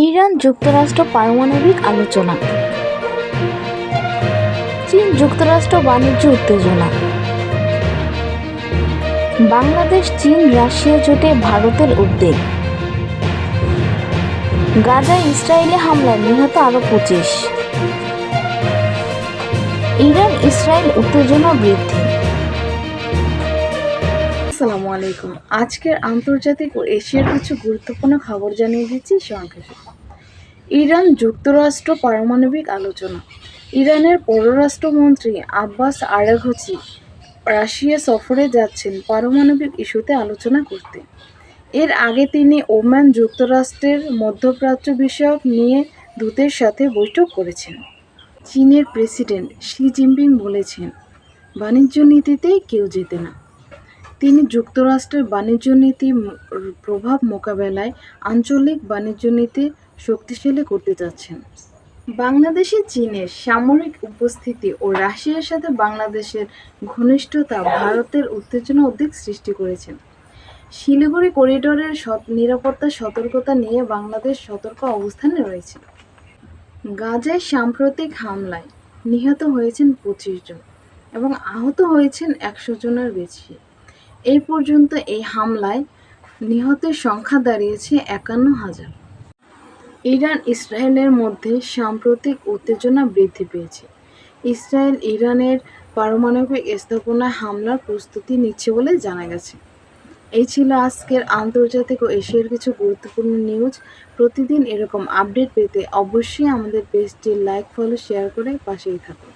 Iran যুক্তরাষ্ট্র পারমাণবিক আলোচনা। চীন যুক্তরাষ্ট্র বাণিজ্য উত্তেজনা। বাংলাদেশ, চীন, রাশিয়া জোটে ভারতের উদ্বেগ। গাজা, ইসরায়েলি হামলায় নিহত আরও পঁচিশ। ইরান ইসরায়েল উত্তেজনা বৃদ্ধি। আসসালামু আলাইকুম। আজকের আন্তর্জাতিক ও এশিয়ার কিছু গুরুত্বপূর্ণ খবর জানিয়ে দিচ্ছি সংক্ষেপে ইরান যুক্তরাষ্ট্র পারমাণবিক আলোচনা। ইরানের পররাষ্ট্রমন্ত্রী আব্বাস আরাঘচি রাশিয়া সফরে যাচ্ছেন পারমাণবিক ইস্যুতে আলোচনা করতে। এর আগে তিনি ওমান যুক্তরাষ্ট্রের মধ্যপ্রাচ্য বিষয়ক নিয়ে দূতের সাথে বৈঠক করেছেন। চীনের প্রেসিডেন্ট শি জিনপিং বলেছেন, বাণিজ্য নীতিতে কেউ জেতে না। তিনি যুক্তরাষ্ট্রের বাণিজ্য নীতি প্রভাব মোকাবেলায় আঞ্চলিক বাণিজ্য নীতি শক্তিশালী করতে যাচ্ছেন। বাংলাদেশে চীনের সামরিক উপস্থিতি ও রাশিয়ার সাথে বাংলাদেশের ঘনিষ্ঠতা ভারতের উত্তেজনা অধিক সৃষ্টি করেছে শিলিগুড়ি করিডোরের নিরাপত্তা সতর্কতা নিয়ে বাংলাদেশ সতর্ক অবস্থানে রয়েছে। গাজায় সাম্প্রতিক হামলায় নিহত হয়েছেন পঁচিশ জন এবং আহত হয়েছেন একশো জনের বেশি। এই পর্যন্ত এই হামলায় নিহতের সংখ্যা দাঁড়িয়েছে একান্ন হাজার। ইরান ইসরায়েলের মধ্যে সাম্প্রতিক উত্তেজনা বৃদ্ধি পেয়েছে। ইসরায়েল ইরানের পারমাণবিক স্থাপনায় হামলার প্রস্তুতি নিচ্ছে বলে জানা গেছে। এই ছিল আজকের আন্তর্জাতিক ও এশিয়ার কিছু গুরুত্বপূর্ণ নিউজ। প্রতিদিন এরকম আপডেট পেতে অবশ্যই আমাদের পেজটি লাইক, ফলো, শেয়ার করে পাশেই থাকুন।